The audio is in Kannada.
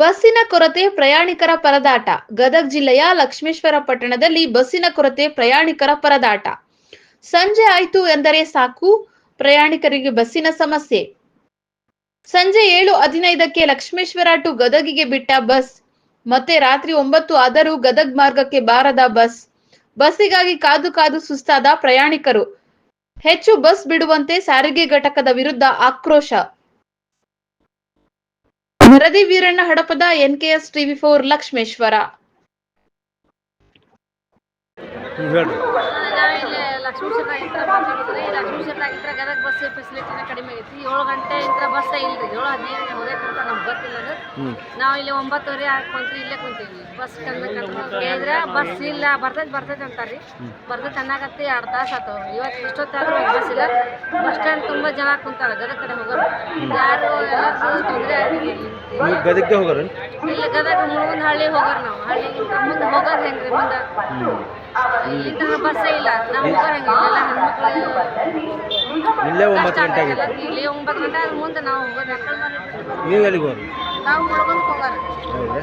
ಬಸ್ಸಿನ ಕೊರತೆ ಪ್ರಯಾಣಿಕರ ಪರದಾಟ. ಗದಗ ಜಿಲ್ಲೆಯ ಲಕ್ಷ್ಮೇಶ್ವರ ಪಟ್ಟಣದಲ್ಲಿ ಬಸ್ಸಿನ ಕೊರತೆ ಪ್ರಯಾಣಿಕರ ಪರದಾಟ. ಸಂಜೆ ಆಯ್ತು ಎಂದರೆ ಸಾಕು, ಪ್ರಯಾಣಿಕರಿಗೆ ಬಸ್ಸಿನ ಸಮಸ್ಯೆ. ಸಂಜೆ ಏಳು ಹದಿನೈದಕ್ಕೆ ಲಕ್ಷ್ಮೇಶ್ವರ ಟು ಗದಗಿಗೆ ಬಿಟ್ಟ ಬಸ್. ಮತ್ತೆ ರಾತ್ರಿ ಒಂಬತ್ತು ಆದರೂ ಗದಗ್ ಮಾರ್ಗಕ್ಕೆ ಬಾರದ ಬಸ್. ಬಸ್ಸಿಗಾಗಿ ಕಾದು ಕಾದು ಸುಸ್ತಾದ ಪ್ರಯಾಣಿಕರು. ಹೆಚ್ಚು ಬಸ್ ಬಿಡುವಂತೆ ಸಾರಿಗೆ ಘಟಕದ ವಿರುದ್ಧ ಆಕ್ರೋಶ. ವರದಿ Veeranna Hadapada NKS TV for Lakshmeshwar. Lakshmeshwar bus Gadag bus facility ಕಡಿಮೆ ಐತಿ. ಏಳು ಗಂಟೆ ಇಂತ್ರ ಬಸ್ ಇಲ್ರಿ ಏಳು ಹದಿನೈದು ಹೋದ್ರೆ ನಮ್ಗೆ ಗೊತ್ತಿಲ್ಲ ನಾವು ಇಲ್ಲಿ ಒಂಬತ್ತುವರೆ ಹಾಕೊಂತ್ರಿ ಇಲ್ಲೇ ಕುಂತೀವಿ. ಬಸ್ ಕೇಳಿದ್ರೆ ಬಸ್ ಇಲ್ಲ ಬರ್ತೈತೆ ಬರ್ತೈತೆ ಅಂತಾರ್ರಿ. ಬರ್ತೈತೆ ಅನ್ನಕತ್ತಿ ಎರಡು ತಾಸು ಆತು. ಇವತ್ತು ಇಷ್ಟೊತ್ತಾದ್ರೂ ಬಸ್ ಇಲ್ಲ. ಬಸ್ ಸ್ಟ್ಯಾಂಡ್ ತುಂಬ ಜನ ಕುಂತಾರ ಗದಗ ಕಡೆ ಹೋಗೋರು. ಯಾರು ಎಲ್ಲರೂ ತೊಂದರೆ ಆಗಿದೆ ಹೋಗೋರು ಇಲ್ಲಿ ಗದಗ ಮುಳುಗುಂದ ಹಳ್ಳಿ ಹೋಗೋರು ನಾವು. ಹಳ್ಳಿ ಮುಂದೆ ಹೋಗೋದು ಹೆಂಗ್ರಿ ಮುಂದೆ? ಇಲ್ಲಿಂದ ಬಸ್ಸೇ ಇಲ್ಲ. ನಾವು ಹೋಗೋರು ಹೆಂಗೆ ಎಲ್ಲ ಹೆಣ್ಮಕ್ಳು ಇಲ್ಲೇ ಒಂಬತ್ತು ಗಂಟೆ ಆಗಿತ್ತು. ಇಲ್ಲಿ ಒಂಬತ್ತು ಗಂಟೆ ಆದ ಮುಂದೆ ನಾವು ಹೋಗೋದು ನೀವು ಎಲ್ಲಿಗೆ ಹೋಗ್ರಿ ನಾವು ಮುಳುಗುಂದ ಹೋಗೋರು ಹೌದ್ರಾ